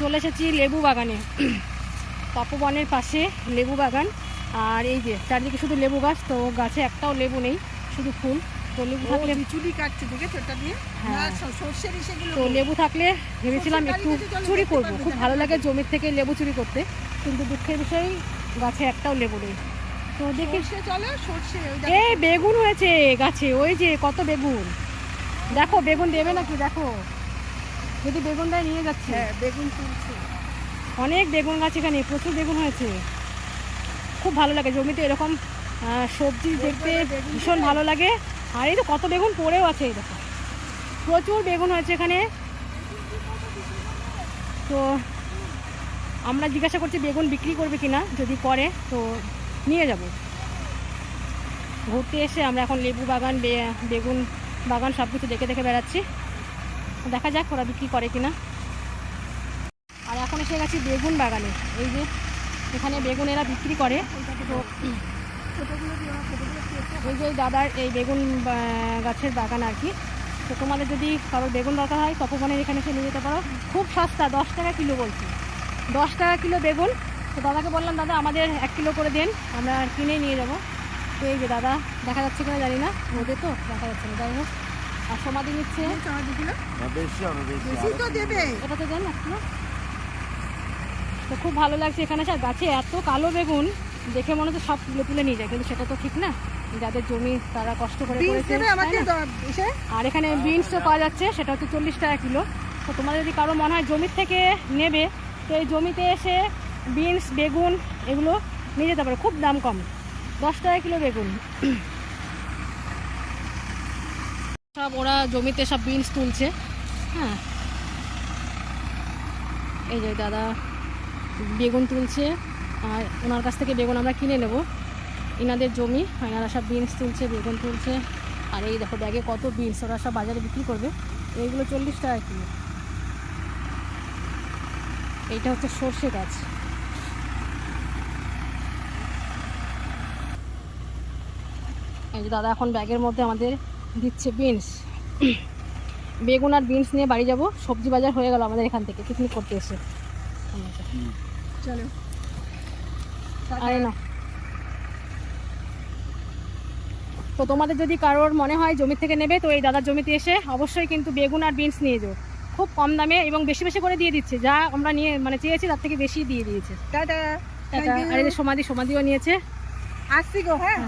চলে এসেছি লেবু বাগানে। তপবনের পাশে লেবু বাগান। আর এই যে চারদিকে শুধু লেবু গাছ তো গাছে একটাও লেবু নেই শুধু ফুল। তো লেবু থাকলে চুলি কাটছে দিয়ে? হ্যাঁ। তো লেবু থাকলে ভেবেছিলাম একটু চুরি করব। খুব ভালো লাগে জমির থেকে লেবু চুরি করতে। কিন্তু দুঃখের বিষয় গাছে একটাও লেবু নেই। তো দেখি। চলে সর্ষে এই বেগুন হয়েছে গাছে ওই যে কত বেগুন। দেখো বেগুন দেবে নাকি? দেখো। যদি বেগুন দেয় নিয়ে যাচ্ছে। হ্যাঁ বেগুন তুলছে। অনেক বেগুন গাছ এখানে প্রচুর বেগুন হয়েছে। খুব ভালো লাগে জমিতে এরকম সবজি দেখতে ভীষণ ভালো লাগে। আর এই তো কত বেগুন পড়েও আছে এই দেখো। প্রচুর বেগুন হয়েছে এখানে। তো আমরা জিজ্ঞাসা করছি বেগুন বিক্রি করবে কিনা? যদি করে তো নিয়ে যাব। ঘুরতে এসে আমরা এখন লেবু বাগান বেগুন বাগান সব কিছু দেখে দেখে বেড়াচ্ছি। দেখা যাক ওরা বিক্রি করে কিনা। আর এখন এসে গেছি বেগুন বাগানে। এই যে এখানে বেগুন এরা বিক্রি করে। এই যে দাদার এই বেগুন গাছের বাগান আর কি। তো তোমাদের যদি কারোর বেগুন দরকার হয়, তপবনের এখানে এসে নিয়ে যেতে পারো। খুব সস্তা, দশ টাকা কিলো বলছি। দশ টাকা কিলো বেগুন। তো দাদাকে বললাম, দাদা, আমাদের এক কিলো করে দেন, আমরা কিনে নিয়ে যাব। তো এই যে দাদা, দেখা যাচ্ছে কিনা জানি না। রোদে তো দেখা যাচ্ছে না, যাই হোক। আর সমাধি নিচ্ছে বেশি হবে বেশি তো দেবে। এটাতে দেন এক তো খুব ভালো লাগছে এখানে স্যার গাছে এত কালো বেগুন দেখে মনে হচ্ছে সব তুলে তুলে নিয়ে যায় কিন্তু সেটা তো ঠিক না। যাদের জমি তারা কষ্ট করে করেছে আর এখানে বিনসও পাওয়া যাচ্ছে সেটা হচ্ছে চল্লিশ টাকা কিলো। তো তোমাদের যদি কারও মনে হয় জমির থেকে নেবে তো এই জমিতে এসে বিনস বেগুন এগুলো নিয়ে যেতে পারে খুব দাম কম। দশ টাকা কিলো বেগুন। সব ওরা জমিতে সব বিনস তুলছে। হ্যাঁ। এই যে দাদা বেগুন তুলছে, আর ওনার কাছ থেকে বেগুন আমরা কিনে নেব। ইনাদের জমি এনারা সব বিনস তুলছে, বেগুন তুলছে। আর এই দেখো ব্যাগে কত বিনস ওরা সব বাজারে বিক্রি করবে। এইগুলো চল্লিশ টাকা কিলো। এইটা হচ্ছে সর্ষে গাছ। এই যে দাদা, এখন ব্যাগের মধ্যে আমাদের দিচ্ছে বিনস। বেগুন আর বিনস নিয়ে বাড়ি যাব। সবজি বাজার হয়ে গেল আমাদের এখান থেকে। পিকনিক করতে এসে। চলো। আরে না। তো তোমাদের যদি কারোর মনে হয় জমি থেকে নেবে তো এই দাদার জমিতে এসে অবশ্যই কিন্তু বেগুন আর বিনস নিয়ে যাও। খুব কম দামে এবং বেশি বেশি করে দিয়ে দিচ্ছে। যা আমরা নিয়ে মানে চেয়েছি তার থেকে বেশি দিয়ে দিয়েছে। টাটা। আর এই যে সমাধি সমাধিও নিয়েছে। আসছি গো হ্যাঁ।